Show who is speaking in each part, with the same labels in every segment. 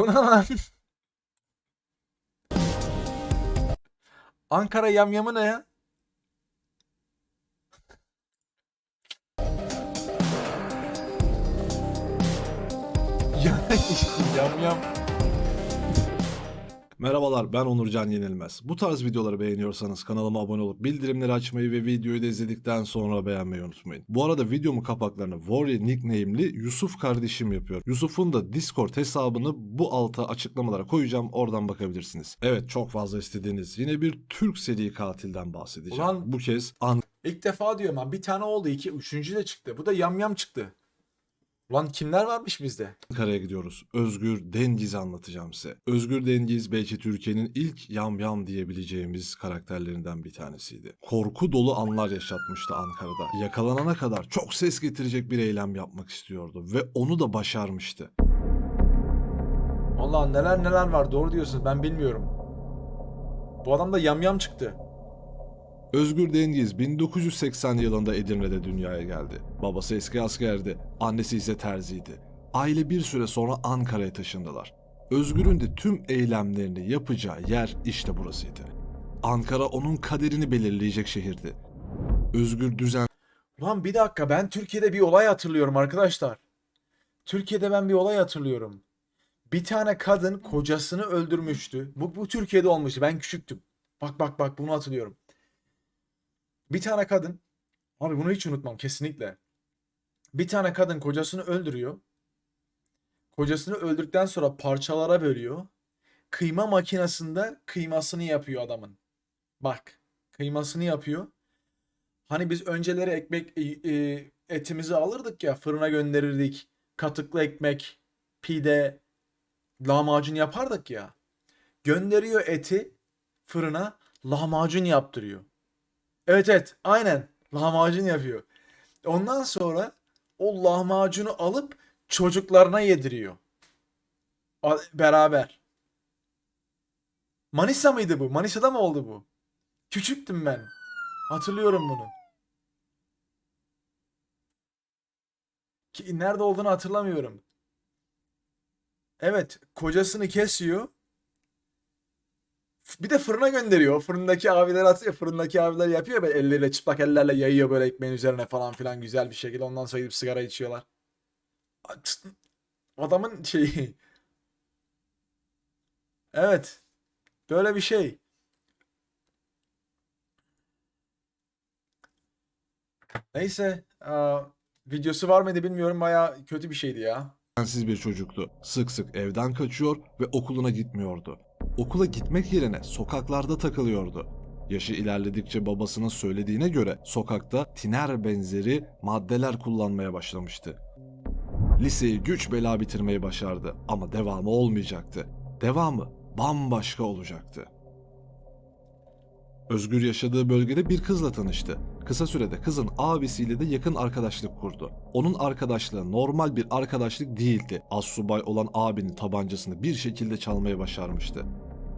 Speaker 1: Bu ne lan? Ankara yamyamı ne ya? Ya- Yamyam.
Speaker 2: Merhabalar ben Onurcan Yenilmez. Bu tarz videoları beğeniyorsanız kanalıma abone olup bildirimleri açmayı ve videoyu da izledikten sonra beğenmeyi unutmayın. Bu arada videomun kapaklarını Warrior nickname'li Yusuf kardeşim yapıyor. Yusuf'un da Discord hesabını bu alta açıklamalara koyacağım oradan bakabilirsiniz. Evet çok fazla istediğiniz yine bir Türk seri katilden bahsedeceğim.
Speaker 1: Ulan-
Speaker 2: Bu kez
Speaker 1: İlk defa diyorum ha bir tane oldu iki üçüncü de çıktı. Bu da yamyam çıktı. Ulan kimler varmış bizde?
Speaker 2: Ankara'ya gidiyoruz. Özgür Dengiz'i anlatacağım size. Özgür Dengiz belki Türkiye'nin ilk yamyam diyebileceğimiz karakterlerinden bir tanesiydi. Korku dolu anlar yaşatmıştı Ankara'da. Yakalanana kadar çok ses getirecek bir eylem yapmak istiyordu ve onu da başarmıştı.
Speaker 1: Allah neler neler var doğru diyorsunuz ben bilmiyorum. Bu adam da yamyam çıktı.
Speaker 2: Özgür Dengiz 1980 yılında Edirne'de dünyaya geldi. Babası eski askerdi, annesi ise terziydi. Aile bir süre sonra Ankara'ya taşındılar. Özgür'ün de tüm eylemlerini yapacağı yer işte burasıydı. Ankara onun kaderini belirleyecek şehirdi. Özgür düzen
Speaker 1: Ulan bir dakika ben Türkiye'de bir olay hatırlıyorum arkadaşlar. Türkiye'de ben bir olay hatırlıyorum. Bir tane kadın kocasını öldürmüştü. Bu, bu Türkiye'de olmuştu. Ben küçüktüm. Bak bak bak bunu hatırlıyorum. Bir tane kadın. Abi bunu hiç unutmam kesinlikle. Bir tane kadın kocasını öldürüyor. Kocasını öldürdükten sonra parçalara bölüyor. Kıyma makinesinde kıymasını yapıyor adamın. Bak kıymasını yapıyor. Hani biz önceleri ekmek e, e, etimizi alırdık ya fırına gönderirdik. Katıklı ekmek, pide, lahmacun yapardık ya. Gönderiyor eti fırına lahmacun yaptırıyor. Evet evet aynen lahmacun yapıyor. Ondan sonra o lahmacunu alıp çocuklarına yediriyor. A- Beraber. Manisa mıydı bu? Manisa'da mı oldu bu? Küçüktüm ben. Hatırlıyorum bunu. Ki nerede olduğunu hatırlamıyorum. Evet, kocasını kesiyor. Bir de fırına gönderiyor. Fırındaki abiler atıyor. Fırındaki abiler yapıyor böyle elleriyle çıplak ellerle yayıyor böyle ekmeğin üzerine falan filan güzel bir şekilde. Ondan sonra gidip sigara içiyorlar. Adamın şeyi. Evet. Böyle bir şey. Neyse. videosu var mıydı bilmiyorum. Baya kötü bir şeydi ya.
Speaker 2: düzensiz bir çocuktu. Sık sık evden kaçıyor ve okuluna gitmiyordu. Okula gitmek yerine sokaklarda takılıyordu. Yaşı ilerledikçe babasının söylediğine göre sokakta tiner benzeri maddeler kullanmaya başlamıştı. Liseyi güç bela bitirmeyi başardı ama devamı olmayacaktı. Devamı bambaşka olacaktı. Özgür yaşadığı bölgede bir kızla tanıştı. Kısa sürede kızın abisiyle de yakın arkadaşlık kurdu. Onun arkadaşlığı normal bir arkadaşlık değildi. Assubay olan abinin tabancasını bir şekilde çalmaya başarmıştı.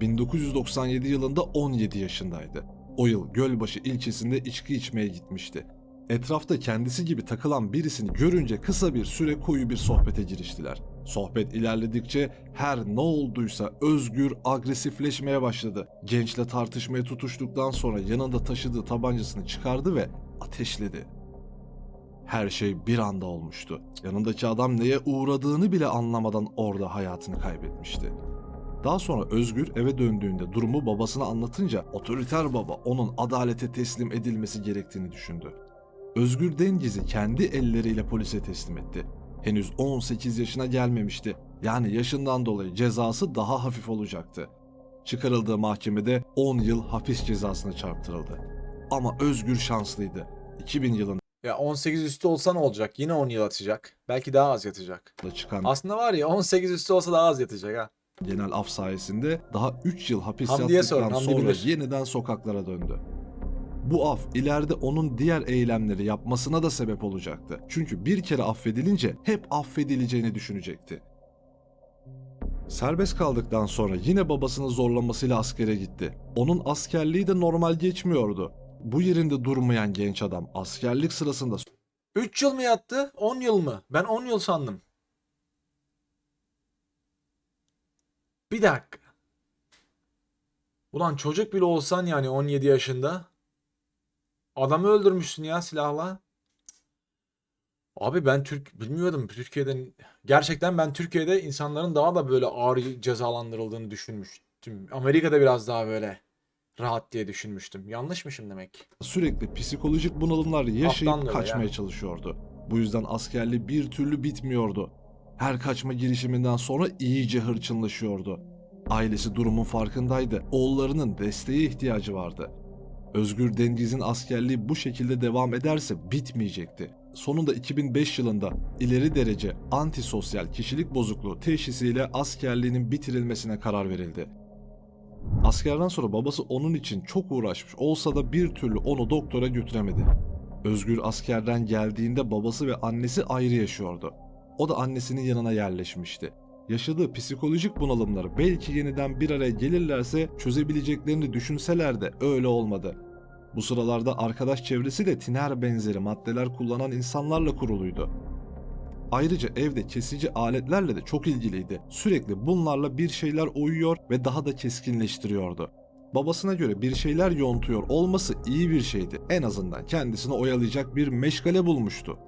Speaker 2: 1997 yılında 17 yaşındaydı. O yıl Gölbaşı ilçesinde içki içmeye gitmişti. Etrafta kendisi gibi takılan birisini görünce kısa bir süre koyu bir sohbete giriştiler. Sohbet ilerledikçe her ne olduysa Özgür agresifleşmeye başladı. Gençle tartışmaya tutuştuktan sonra yanında taşıdığı tabancasını çıkardı ve ateşledi. Her şey bir anda olmuştu. Yanındaki adam neye uğradığını bile anlamadan orada hayatını kaybetmişti. Daha sonra Özgür eve döndüğünde durumu babasına anlatınca otoriter baba onun adalete teslim edilmesi gerektiğini düşündü. Özgür Dengiz'i kendi elleriyle polise teslim etti. Henüz 18 yaşına gelmemişti. Yani yaşından dolayı cezası daha hafif olacaktı. Çıkarıldığı mahkemede 10 yıl hapis cezasına çarptırıldı. Ama Özgür şanslıydı. 2000 yılında
Speaker 1: Ya 18 üstü olsa ne olacak? Yine 10 yıl atacak. Belki daha az yatacak.
Speaker 2: çıkan
Speaker 1: Aslında var ya 18 üstü olsa daha az yatacak ha.
Speaker 2: Genel af sayesinde daha 3 yıl hapis
Speaker 1: Hamdi'ye
Speaker 2: yattıktan
Speaker 1: sorun, Hamdi
Speaker 2: sonra
Speaker 1: bilir.
Speaker 2: yeniden sokaklara döndü. Bu af ileride onun diğer eylemleri yapmasına da sebep olacaktı. Çünkü bir kere affedilince hep affedileceğini düşünecekti. Serbest kaldıktan sonra yine babasının zorlamasıyla askere gitti. Onun askerliği de normal geçmiyordu. Bu yerinde durmayan genç adam askerlik sırasında
Speaker 1: 3 yıl mı yattı? 10 yıl mı? Ben 10 yıl sandım. Bir dakika. Ulan çocuk bile olsan yani 17 yaşında. Adamı öldürmüşsün ya silahla. Abi ben Türk bilmiyordum Türkiye'den gerçekten ben Türkiye'de insanların daha da böyle ağır cezalandırıldığını düşünmüştüm. Amerika'da biraz daha böyle rahat diye düşünmüştüm. Yanlışmışım demek.
Speaker 2: sürekli psikolojik bunalımlar yaşayıp
Speaker 1: Alttan da
Speaker 2: kaçmaya
Speaker 1: ya.
Speaker 2: çalışıyordu. Bu yüzden askerliği bir türlü bitmiyordu. Her kaçma girişiminden sonra iyice hırçınlaşıyordu. Ailesi durumun farkındaydı. Oğullarının desteğe ihtiyacı vardı. Özgür Dengiz'in askerliği bu şekilde devam ederse bitmeyecekti. Sonunda 2005 yılında ileri derece antisosyal kişilik bozukluğu teşhisiyle askerliğinin bitirilmesine karar verildi. Askerden sonra babası onun için çok uğraşmış olsa da bir türlü onu doktora götüremedi. Özgür askerden geldiğinde babası ve annesi ayrı yaşıyordu. O da annesinin yanına yerleşmişti. Yaşadığı psikolojik bunalımları belki yeniden bir araya gelirlerse çözebileceklerini düşünseler de öyle olmadı. Bu sıralarda arkadaş çevresi de tiner benzeri maddeler kullanan insanlarla kuruluydu. Ayrıca evde kesici aletlerle de çok ilgiliydi. Sürekli bunlarla bir şeyler oyuyor ve daha da keskinleştiriyordu. Babasına göre bir şeyler yontuyor olması iyi bir şeydi. En azından kendisini oyalayacak bir meşgale bulmuştu.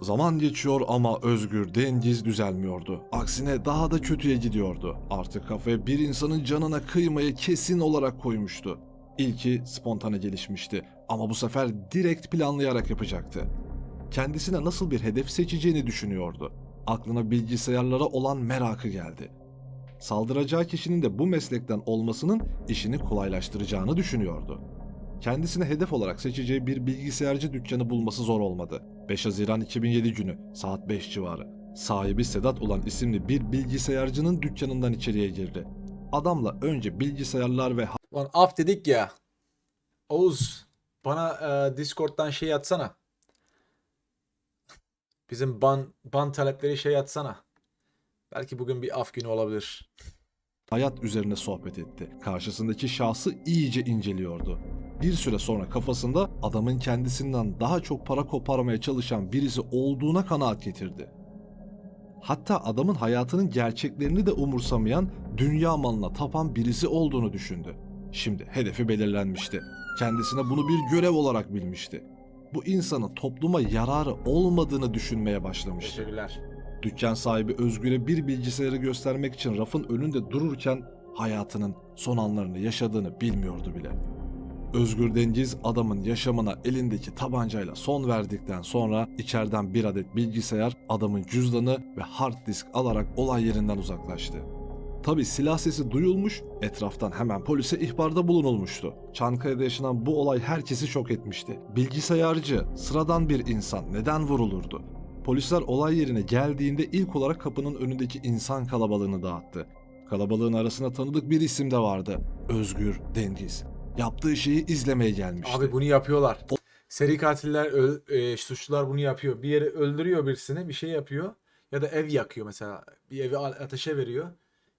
Speaker 2: Zaman geçiyor ama Özgür Dengiz düzelmiyordu. Aksine daha da kötüye gidiyordu. Artık kafaya bir insanın canına kıymayı kesin olarak koymuştu. İlki spontane gelişmişti ama bu sefer direkt planlayarak yapacaktı kendisine nasıl bir hedef seçeceğini düşünüyordu. Aklına bilgisayarlara olan merakı geldi. Saldıracağı kişinin de bu meslekten olmasının işini kolaylaştıracağını düşünüyordu. Kendisine hedef olarak seçeceği bir bilgisayarcı dükkanı bulması zor olmadı. 5 Haziran 2007 günü saat 5 civarı. Sahibi Sedat olan isimli bir bilgisayarcının dükkanından içeriye girdi. Adamla önce bilgisayarlar ve
Speaker 1: Lan af dedik ya. Oğuz bana e, Discord'dan şey atsana. Bizim ban ban talepleri şey atsana. Belki bugün bir af günü olabilir.
Speaker 2: hayat üzerine sohbet etti. Karşısındaki şahsı iyice inceliyordu. Bir süre sonra kafasında adamın kendisinden daha çok para koparmaya çalışan birisi olduğuna kanaat getirdi. Hatta adamın hayatının gerçeklerini de umursamayan, dünya malına tapan birisi olduğunu düşündü. Şimdi hedefi belirlenmişti. Kendisine bunu bir görev olarak bilmişti. Bu insanın topluma yararı olmadığını düşünmeye başlamıştı.
Speaker 1: Teşekkürler.
Speaker 2: Dükkan sahibi Özgür'e bir bilgisayarı göstermek için rafın önünde dururken hayatının son anlarını yaşadığını bilmiyordu bile. Özgür Dengiz adamın yaşamına elindeki tabancayla son verdikten sonra içeriden bir adet bilgisayar, adamın cüzdanı ve hard disk alarak olay yerinden uzaklaştı. Tabi silah sesi duyulmuş, etraftan hemen polise ihbarda bulunulmuştu. Çankaya'da yaşanan bu olay herkesi şok etmişti. Bilgisayarcı, sıradan bir insan neden vurulurdu? Polisler olay yerine geldiğinde ilk olarak kapının önündeki insan kalabalığını dağıttı. Kalabalığın arasında tanıdık bir isim de vardı. Özgür Dengiz. Yaptığı şeyi izlemeye gelmişti.
Speaker 1: Abi bunu yapıyorlar. Seri katiller, e, suçlular bunu yapıyor. Bir yeri öldürüyor birisini, bir şey yapıyor. Ya da ev yakıyor mesela. Bir evi ateşe veriyor.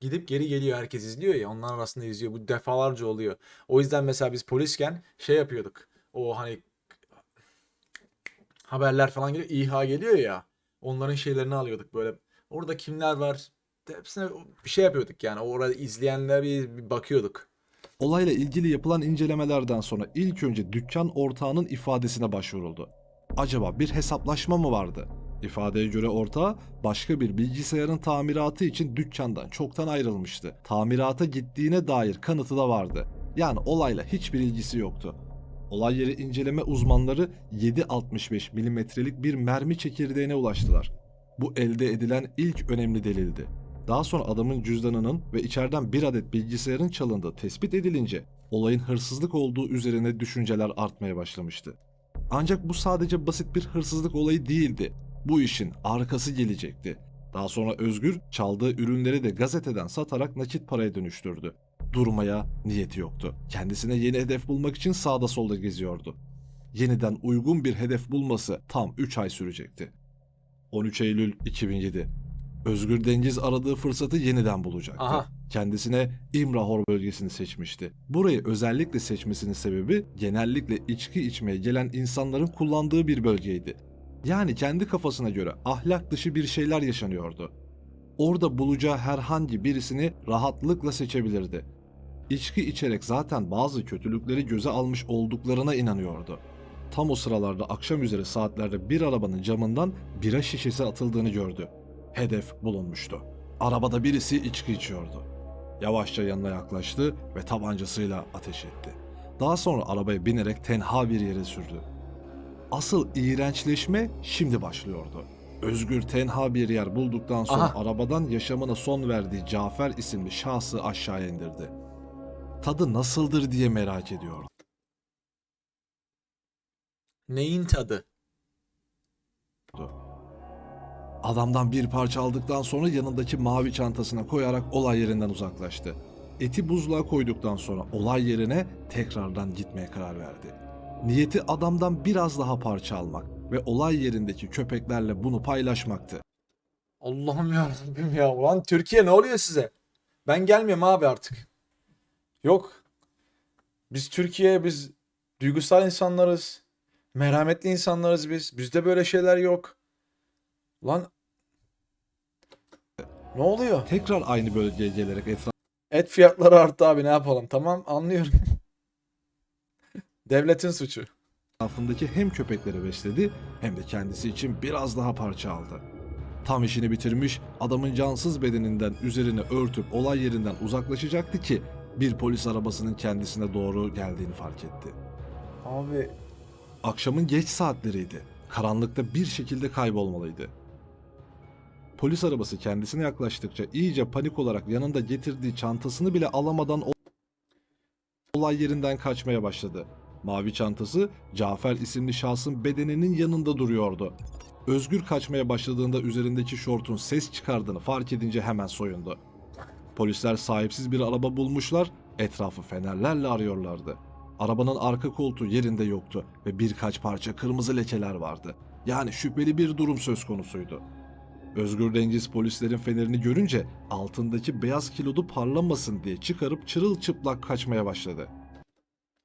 Speaker 1: Gidip geri geliyor herkes izliyor ya. Onların arasında izliyor. Bu defalarca oluyor. O yüzden mesela biz polisken şey yapıyorduk. O hani haberler falan geliyor. İHA geliyor ya. Onların şeylerini alıyorduk böyle. Orada kimler var? Hepsine bir şey yapıyorduk yani. Orada izleyenler bir bakıyorduk.
Speaker 2: Olayla ilgili yapılan incelemelerden sonra ilk önce dükkan ortağının ifadesine başvuruldu. Acaba bir hesaplaşma mı vardı? İfadeye göre ortağı başka bir bilgisayarın tamiratı için dükkandan çoktan ayrılmıştı. Tamirata gittiğine dair kanıtı da vardı. Yani olayla hiçbir ilgisi yoktu. Olay yeri inceleme uzmanları 7.65 milimetrelik bir mermi çekirdeğine ulaştılar. Bu elde edilen ilk önemli delildi. Daha sonra adamın cüzdanının ve içeriden bir adet bilgisayarın çalındığı tespit edilince olayın hırsızlık olduğu üzerine düşünceler artmaya başlamıştı. Ancak bu sadece basit bir hırsızlık olayı değildi. Bu işin arkası gelecekti. Daha sonra Özgür çaldığı ürünleri de gazeteden satarak nakit paraya dönüştürdü. Durmaya niyeti yoktu. Kendisine yeni hedef bulmak için sağda solda geziyordu. Yeniden uygun bir hedef bulması tam 3 ay sürecekti. 13 Eylül 2007 Özgür Dengiz aradığı fırsatı yeniden bulacaktı.
Speaker 1: Aha.
Speaker 2: Kendisine İmrahor bölgesini seçmişti. Burayı özellikle seçmesinin sebebi genellikle içki içmeye gelen insanların kullandığı bir bölgeydi. Yani kendi kafasına göre ahlak dışı bir şeyler yaşanıyordu. orada bulacağı herhangi birisini rahatlıkla seçebilirdi. İçki içerek zaten bazı kötülükleri göze almış olduklarına inanıyordu. Tam o sıralarda akşam üzeri saatlerde bir arabanın camından bira şişesi atıldığını gördü. Hedef bulunmuştu. Arabada birisi içki içiyordu. Yavaşça yanına yaklaştı ve tabancasıyla ateş etti. Daha sonra arabaya binerek tenha bir yere sürdü. Asıl iğrençleşme şimdi başlıyordu. Özgür tenha bir yer bulduktan sonra
Speaker 1: Aha.
Speaker 2: arabadan yaşamına son verdiği Cafer isimli şahsı aşağıya indirdi. Tadı nasıldır diye merak ediyordu.
Speaker 1: Neyin tadı?
Speaker 2: Adamdan bir parça aldıktan sonra yanındaki mavi çantasına koyarak olay yerinden uzaklaştı. Eti buzluğa koyduktan sonra olay yerine tekrardan gitmeye karar verdi. Niyeti adamdan biraz daha parça almak ve olay yerindeki köpeklerle bunu paylaşmaktı.
Speaker 1: Allah'ım ya Rabbim ya. Ulan Türkiye ne oluyor size? Ben gelmiyorum abi artık. Yok. Biz Türkiye, biz duygusal insanlarız. Merhametli insanlarız biz. Bizde böyle şeyler yok. Lan ne oluyor?
Speaker 2: Tekrar aynı bölgeye gelerek
Speaker 1: Et fiyatları arttı abi ne yapalım? Tamam anlıyorum. Devletin suçu.
Speaker 2: etrafındaki hem köpekleri besledi hem de kendisi için biraz daha parça aldı. Tam işini bitirmiş, adamın cansız bedeninden üzerine örtüp olay yerinden uzaklaşacaktı ki bir polis arabasının kendisine doğru geldiğini fark etti.
Speaker 1: Abi
Speaker 2: Akşamın geç saatleriydi. Karanlıkta bir şekilde kaybolmalıydı. Polis arabası kendisine yaklaştıkça iyice panik olarak yanında getirdiği çantasını bile alamadan olay yerinden kaçmaya başladı. Mavi çantası Cafer isimli şahsın bedeninin yanında duruyordu. Özgür kaçmaya başladığında üzerindeki şortun ses çıkardığını fark edince hemen soyundu. Polisler sahipsiz bir araba bulmuşlar, etrafı fenerlerle arıyorlardı. Arabanın arka koltuğu yerinde yoktu ve birkaç parça kırmızı lekeler vardı. Yani şüpheli bir durum söz konusuydu. Özgür Dengiz polislerin fenerini görünce altındaki beyaz kilodu parlamasın diye çıkarıp çırılçıplak kaçmaya başladı.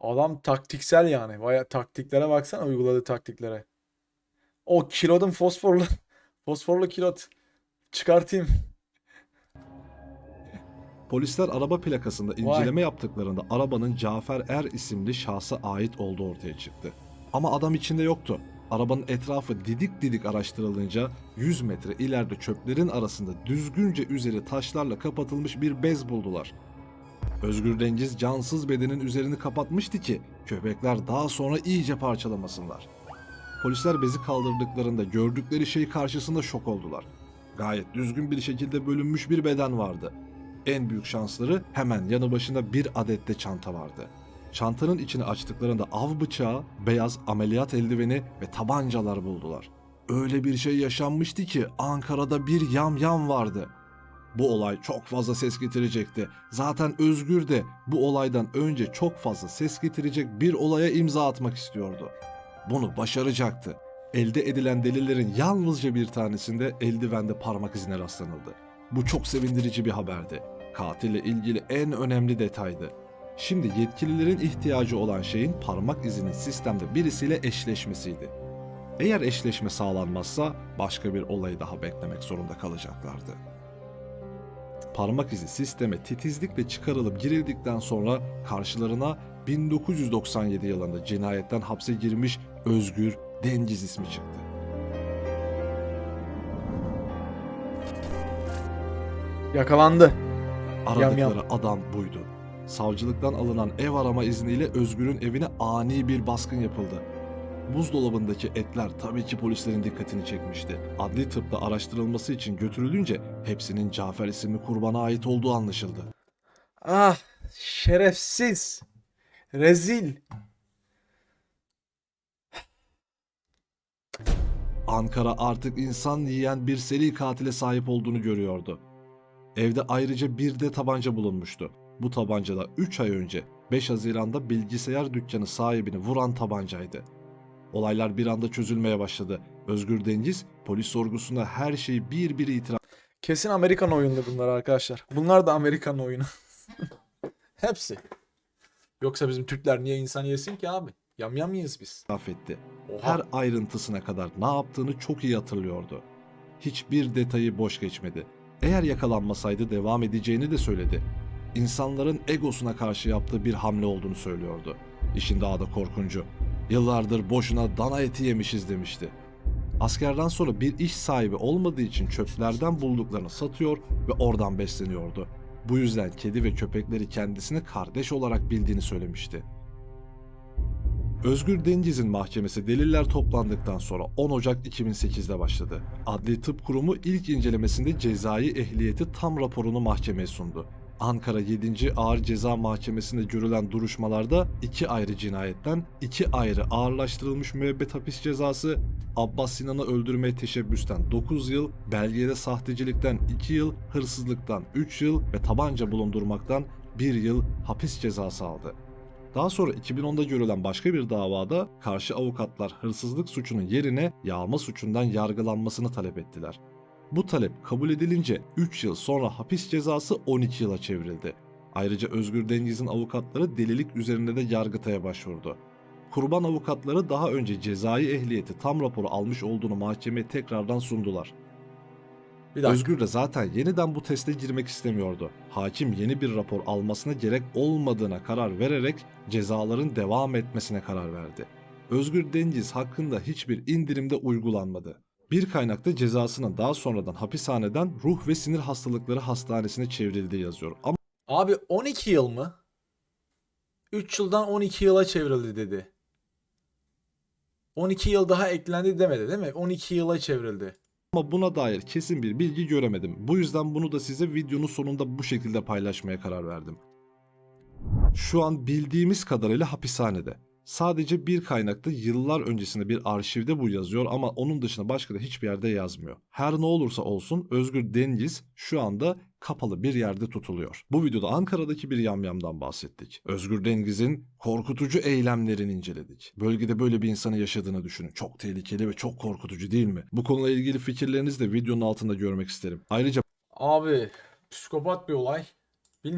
Speaker 1: adam taktiksel yani. Baya taktiklere baksana uyguladığı taktiklere. O kilodun fosforlu fosforlu kilot çıkartayım.
Speaker 2: Polisler araba plakasında
Speaker 1: Vay.
Speaker 2: inceleme yaptıklarında arabanın Cafer Er isimli şahsa ait olduğu ortaya çıktı. Ama adam içinde yoktu. Arabanın etrafı didik didik araştırılınca 100 metre ileride çöplerin arasında düzgünce üzeri taşlarla kapatılmış bir bez buldular. Özgür Dengiz cansız bedenin üzerini kapatmıştı ki köpekler daha sonra iyice parçalamasınlar. Polisler bezi kaldırdıklarında gördükleri şey karşısında şok oldular. Gayet düzgün bir şekilde bölünmüş bir beden vardı. En büyük şansları hemen yanı başında bir adet de çanta vardı. Çantanın içini açtıklarında av bıçağı, beyaz ameliyat eldiveni ve tabancalar buldular. Öyle bir şey yaşanmıştı ki Ankara'da bir yamyam vardı. Bu olay çok fazla ses getirecekti. Zaten Özgür de bu olaydan önce çok fazla ses getirecek bir olaya imza atmak istiyordu. Bunu başaracaktı. Elde edilen delillerin yalnızca bir tanesinde eldivende parmak izine rastlanıldı. Bu çok sevindirici bir haberdi. Katille ilgili en önemli detaydı. Şimdi yetkililerin ihtiyacı olan şeyin parmak izinin sistemde birisiyle eşleşmesiydi. Eğer eşleşme sağlanmazsa başka bir olayı daha beklemek zorunda kalacaklardı. Parmak izi sisteme titizlikle çıkarılıp girildikten sonra karşılarına 1997 yılında cinayetten hapse girmiş Özgür Dengiz ismi çıktı.
Speaker 1: Yakalandı.
Speaker 2: Aradıkları
Speaker 1: Yam
Speaker 2: adam buydu. Savcılıktan alınan ev arama izniyle Özgür'ün evine ani bir baskın yapıldı. Buzdolabındaki etler tabii ki polislerin dikkatini çekmişti. Adli tıpta araştırılması için götürülünce hepsinin Cafer isimli kurbana ait olduğu anlaşıldı.
Speaker 1: Ah şerefsiz. Rezil.
Speaker 2: Ankara artık insan yiyen bir seri katile sahip olduğunu görüyordu. Evde ayrıca bir de tabanca bulunmuştu. Bu tabanca da 3 ay önce 5 Haziran'da bilgisayar dükkanı sahibini vuran tabancaydı. Olaylar bir anda çözülmeye başladı. Özgür Dengiz polis sorgusunda her şeyi bir bir itiraf
Speaker 1: Kesin Amerikan oyunu bunlar arkadaşlar. Bunlar da Amerikan oyunu. Hepsi. Yoksa bizim Türkler niye insan yesin ki abi? Yamyam mıyız biz?
Speaker 2: etti.
Speaker 1: Oha.
Speaker 2: Her ayrıntısına kadar ne yaptığını çok iyi hatırlıyordu. Hiçbir detayı boş geçmedi. Eğer yakalanmasaydı devam edeceğini de söyledi. İnsanların egosuna karşı yaptığı bir hamle olduğunu söylüyordu. İşin daha da korkuncu. Yıllardır boşuna dana eti yemişiz demişti. Askerden sonra bir iş sahibi olmadığı için çöplerden bulduklarını satıyor ve oradan besleniyordu. Bu yüzden kedi ve köpekleri kendisine kardeş olarak bildiğini söylemişti. Özgür Dengiz'in mahkemesi deliller toplandıktan sonra 10 Ocak 2008'de başladı. Adli Tıp Kurumu ilk incelemesinde cezai ehliyeti tam raporunu mahkemeye sundu. Ankara 7. Ağır Ceza Mahkemesi'nde görülen duruşmalarda iki ayrı cinayetten iki ayrı ağırlaştırılmış müebbet hapis cezası, Abbas Sinan'ı öldürmeye teşebbüsten 9 yıl, belgede sahtecilikten 2 yıl, hırsızlıktan 3 yıl ve tabanca bulundurmaktan 1 yıl hapis cezası aldı. Daha sonra 2010'da görülen başka bir davada karşı avukatlar hırsızlık suçunun yerine yağma suçundan yargılanmasını talep ettiler. Bu talep kabul edilince 3 yıl sonra hapis cezası 12 yıla çevrildi. Ayrıca Özgür Dengiz'in avukatları delilik üzerinde de Yargıtay'a başvurdu. Kurban avukatları daha önce cezai ehliyeti tam raporu almış olduğunu mahkemeye tekrardan sundular.
Speaker 1: Bir dakika.
Speaker 2: Özgür de zaten yeniden bu teste girmek istemiyordu. Hakim yeni bir rapor almasına gerek olmadığına karar vererek cezaların devam etmesine karar verdi. Özgür Dengiz hakkında hiçbir indirimde uygulanmadı. Bir kaynakta cezasının daha sonradan hapishaneden ruh ve sinir hastalıkları hastanesine çevrildiği yazıyor. Ama
Speaker 1: Abi 12 yıl mı? 3 yıldan 12 yıla çevrildi dedi. 12 yıl daha eklendi demedi değil mi? 12 yıla çevrildi.
Speaker 2: ama buna dair kesin bir bilgi göremedim. Bu yüzden bunu da size videonun sonunda bu şekilde paylaşmaya karar verdim. Şu an bildiğimiz kadarıyla hapishanede. Sadece bir kaynakta yıllar öncesinde bir arşivde bu yazıyor ama onun dışında başka da hiçbir yerde yazmıyor. Her ne olursa olsun Özgür Dengiz şu anda kapalı bir yerde tutuluyor. Bu videoda Ankara'daki bir yamyamdan bahsettik. Özgür Dengiz'in korkutucu eylemlerini inceledik. Bölgede böyle bir insanın yaşadığını düşünün. Çok tehlikeli ve çok korkutucu değil mi? Bu konuyla ilgili fikirlerinizi de videonun altında görmek isterim. Ayrıca
Speaker 1: Abi psikopat bir olay.